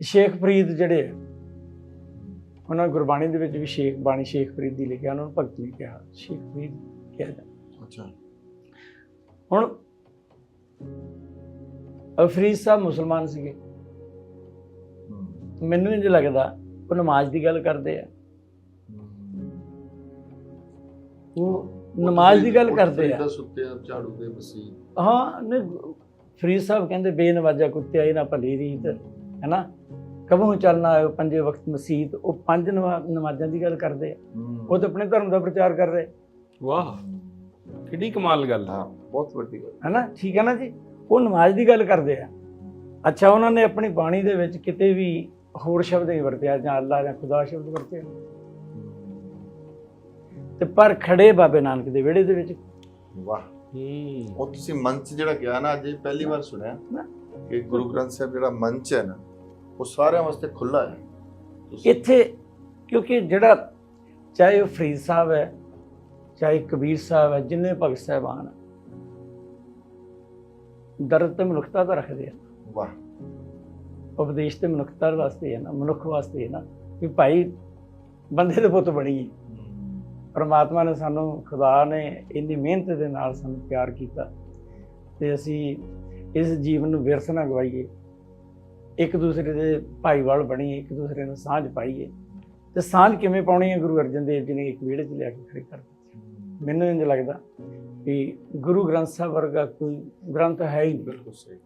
ਸ਼ੇਖ ਫਰੀਦ ਜਿਹੜੇ ਉਹਨਾਂ ਗੁਰਬਾਣੀ ਦੇ ਵਿੱਚ ਵੀ ਸ਼ੇਖ ਬਾਣੀ ਸ਼ੇਖ ਫਰੀਦ ਦੀ ਲਿਖਿਆ ਉਹਨਾਂ ਨੂੰ ਭਗਤ ਨਹੀਂ ਕਿਹਾ ਸ਼ੇਖ ਫਰੀਦ ਕਿਹਾ ਜਾਂਦਾ। ਅੱਛਾ। ਹੁਣ ਅਫਰੀਦ ਸਾਹਿਬ ਮੁਸਲਮਾਨ ਸੀਗੇ। ਮੈਨੂੰ ਇੰਜ ਲੱਗਦਾ ਉਹ ਨਮਾਜ਼ ਦੀ ਗੱਲ ਕਰਦੇ ਆ। ਉਹ ਨਮਾਜ਼ ਦੀ ਗੱਲ ਕਰਦੇ ਆ। ਸੁੱਤੇ ਆ ਝਾੜੂ ਦੇ ਮਸੀਹ। ਹਾਂ ਨਹੀਂ ਫਰੀਦ ਸਾਹਿਬ ਕਹਿੰਦੇ ਬੇਨਵਾਜਾ ਕੁੱਤੇ ਆਈ ਨਾ ਭਲੀ ਰੀਤ। ਹੈਨਾ? ਕਬਹੂ ਚੱਲਣਾ ਆਇਓ ਪੰਜੇ ਵਕਤ ਮਸਜਿਦ ਉਹ ਪੰਜ ਨਮਾ- ਨਮਾਜ਼ਾਂ ਦੀ ਗੱਲ ਕਰਦੇ ਆ। ਉਹ ਤਾਂ ਆਪਣੇ ਧਰਮ ਦਾ ਪ੍ਰਚਾਰ ਕਰ ਰਹੇ। ਵਾਹ ਕਿੰਨੀ ਕਮਾਲ ਗੱਲ ਹਾਂ ਬਹੁਤ ਵੱਡੀ ਗੱਲ। ਹੈਨਾ? ਠੀਕ ਹੈ ਨਾ ਜੀ? ਉਹ ਨਮਾਜ਼ ਦੀ ਗੱਲ ਕਰਦੇ ਆ। ਅੱਛਾ ਉਹਨਾਂ ਨੇ ਆਪਣੀ ਬਾਣੀ ਦੇ ਵਿੱਚ ਕਿਤੇ ਵੀ ਹੋਰ ਸ਼ਬਦ ਨਹੀਂ ਵਰਤਿਆ ਜਾਂ ਅੱਲਾ ਜਾਂ ਖੁਦਾ ਸ਼ਬਦ ਵਰਤਿਆ ਤੇ ਪਰ ਖੜੇ ਬਾਬੇ ਨਾਨਕ ਦੇ ਵਿਹੜੇ ਦੇ ਵਿੱਚ। ਵਾਹ। ਹੂੰ। ਉਹ ਤੁਸੀਂ ਮੰਚ ਜਿਹੜਾ ਗਿਆ ਨਾ ਅੱਜ ਇਹ ਪਹਿਲੀ ਵਾਰ ਸੁਣਿਆ। ਨਾ। ਕਿ ਗੁਰੂ ਗ੍ਰੰਥ ਸਾਹਿਬ ਜਿਹੜਾ ਮੰਚ ਹੈ ਨਾ ਉਹ ਸਾਰਿਆਂ ਵਾਸਤੇ ਖੁੱਲਾ ਹੈ। ਇੱਥੇ ਕਿਉਂਕਿ ਜਿਹੜਾ ਚਾਹੇ ਉਹ ਫਰੀਦ ਸਾਹਿਬ ਹੈ ਚਾਹੇ ਕਬੀਰ ਸਾਹਿਬ ਹੈ ਜਿੰਨੇ ਭਗਤ ਸਾਹਿਬਾਨ ਦਰਦ ਤੇ ਮਨੁੱਖਤਾ ਦਾ ਰੱਖਦੇ ਆ। ਵਾਹ। ਉਪਦੇਸ਼ ਤੇ ਮਨੁੱਖਤਾ ਵਾਸਤੇ ਹੈ ਨਾ ਮਨੁੱਖ ਵਾਸਤੇ ਹੈ ਨਾ ਵੀ ਭਾਈ ਬੰਦੇ ਦੇ ਪੁੱਤ ਬਣੀਏ ਪਰਮਾਤਮਾ ਨੇ ਸਾਨੂੰ ਖੁਦਾ ਨੇ ਇੰਨੀ ਮਿਹਨਤ ਦੇ ਨਾਲ ਸਾਨੂੰ ਪਿਆਰ ਕੀਤਾ। ਤੇ ਅਸੀਂ ਇਸ ਜੀਵਨ ਨੂੰ ਵਿਰਸ ਨਾ ਗਵਾਈਏ। ਇੱਕ ਦੂਸਰੇ ਦੇ ਭਾਈਵਾਲ ਬਣੀਏ, ਇੱਕ ਦੂਸਰੇ ਨੂੰ ਸਾਂਝ ਪਾਈਏ। ਤੇ ਸਾਂਝ ਕਿਵੇਂ ਪਾਉਣੀ ਹੈ? ਗੁਰੂ ਅਰਜਨ ਦੇਵ ਜੀ ਨੇ ਇੱਕ ਵਿਹੜੇ 'ਚ ਲਿਆ ਕੇ ਖੜੇ ਕਰ ਦਿੱਤੀ। ਮੈਨੂੰ ਇੰਜ ਲੱਗਦਾ ਵੀ ਗੁਰੂ ਗ੍ਰੰਥ ਸਾਹਿਬ ਵਰਗਾ ਕੋਈ ਗ੍ਰੰਥ ਹੈ ਹੀ ਨਹੀਂ। ਬਿਲਕੁਲ ਸਹੀ।